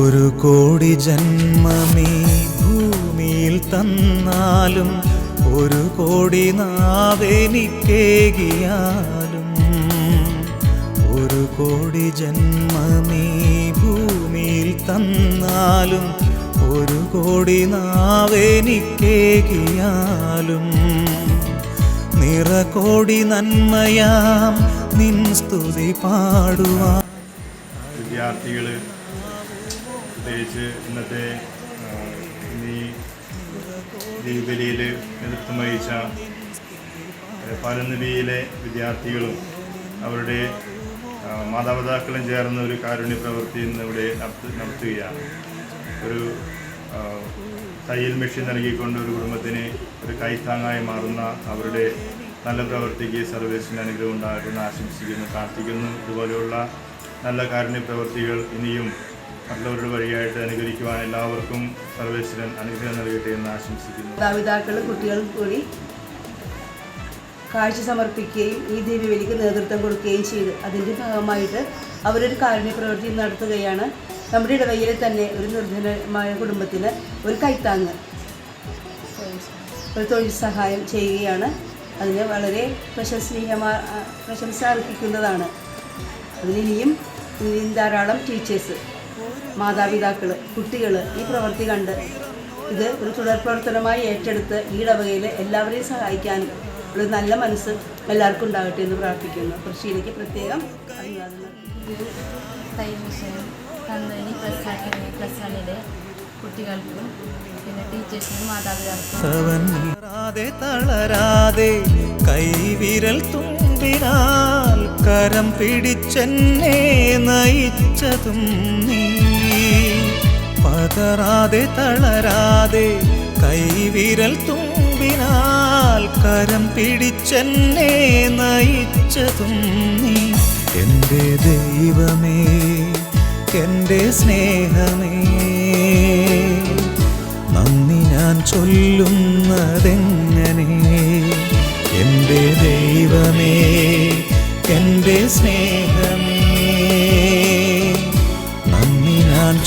കോടി ജന്മമീ ഭൂമിയിൽ തന്നാലും ഒരു കോടി നാവെനിക്കേകിയാലും. ഒരു കോടി ജന്മമീ ഭൂമിയിൽ തന്നാലും ഒരു കോടി നാവെനിക്കേകിയാലും. നിറകോടി നന്മയാം നിൻ സ്തുതി പാടുവാൻ. വിദ്യാർത്ഥികൾ പ്രത്യേകിച്ച് ഇന്നത്തെ ഈ ദീപലിയിൽ നേതൃത്വം വഹിച്ച പാലനബിയിലെ വിദ്യാർത്ഥികളും അവരുടെ മാതാപിതാക്കളും ചേർന്ന ഒരു കാരുണ്യ പ്രവൃത്തി ഇന്ന് ഇവിടെ നടത്തു- നടത്തുകയാണ്. ഒരു തയ്യൽ മെഷീൻ നൽകിക്കൊണ്ട് ഒരു കുടുംബത്തിന് ഒരു കൈത്താങ്ങായി മാറുന്ന അവരുടെ നല്ല പ്രവൃത്തിക്ക് സർവീസിന് അനുഗ്രഹം ഉണ്ടാകട്ടെ എന്ന് ആശംസിക്കുന്നു പ്രാർത്ഥിക്കുന്നു. ഇതുപോലെയുള്ള നല്ല കാരുണ്യ പ്രവൃത്തികൾ ഇനിയും മറ്റുള്ളവരുടെ വഴിയായിട്ട് അനുകരിക്കുവാൻ എല്ലാവർക്കും സർവേശ്വരൻ അനുഗ്രഹം നൽകട്ടെ എന്ന് ആശംസിക്കുന്നു. മാതാപിതാക്കളും കുട്ടികളും കൂടി കാഴ്ച സമർപ്പിക്കുകയും ഈ ദേവിവലിക്ക് നേതൃത്വം കൊടുക്കുകയും ചെയ്തു. അതിന്റെ ഭാഗമായിട്ട് അവരൊരു കാരുണ്യ പ്രവൃത്തി നടത്തുകയാണ്. നമ്മുടെ ഇടവയ്യിലെ തന്നെ ഒരു നിർധനമായ കുടുംബത്തിന് ഒരു കൈത്താങ്ങ് ഒരു തൊഴിൽ സഹായം ചെയ്യുകയാണ്. അതിന് വളരെ പ്രശംസനീയമാ പ്രശംസ അർപ്പിക്കുന്നതാണ് അതിനിനിയും ഇനിയും ധാരാളം ടീച്ചേഴ്സ് മാതാപിതാക്കൾ കുട്ടികൾ ഈ പ്രവൃത്തി കണ്ട് ഇത് ഒരു തുടർ പ്രവർത്തനമായി ഏറ്റെടുത്ത് ഈ ഇടവകയിൽ എല്ലാവരെയും സഹായിക്കാൻ ഒരു നല്ല മനസ്സ് എല്ലാവർക്കും ഉണ്ടാകട്ടെ എന്ന് പ്രാർത്ഥിക്കുന്നു. കൃഷിയിലേക്ക് പ്രത്യേകം അഭിവാദനം തയ്യൽ മിഷനും കന്നനി പ്ലസ് വൺ പ്ലസ് വണ്ണിലെ കുട്ടികൾക്കും പിന്നെ ടീച്ചേഴ്സിനും മാതാപിതാക്കൾക്കും. തളരാതെ കൈവിരൽ തുമ്പിനാൽ കരം പിടിച്ചെന്നെ നയിച്ചതും നീ. പതറാതെ തളരാതെ കൈവിരൽ തുമ്പിനാൽ കരം പിടിച്ചെന്നെ നയിച്ചതും നീ. എന്റെ ദൈവമേ എന്റെ സ്നേഹമേ നന്ദി ഞാൻ ചൊല്ലുന്നതെങ്ങനെ ഞാൻ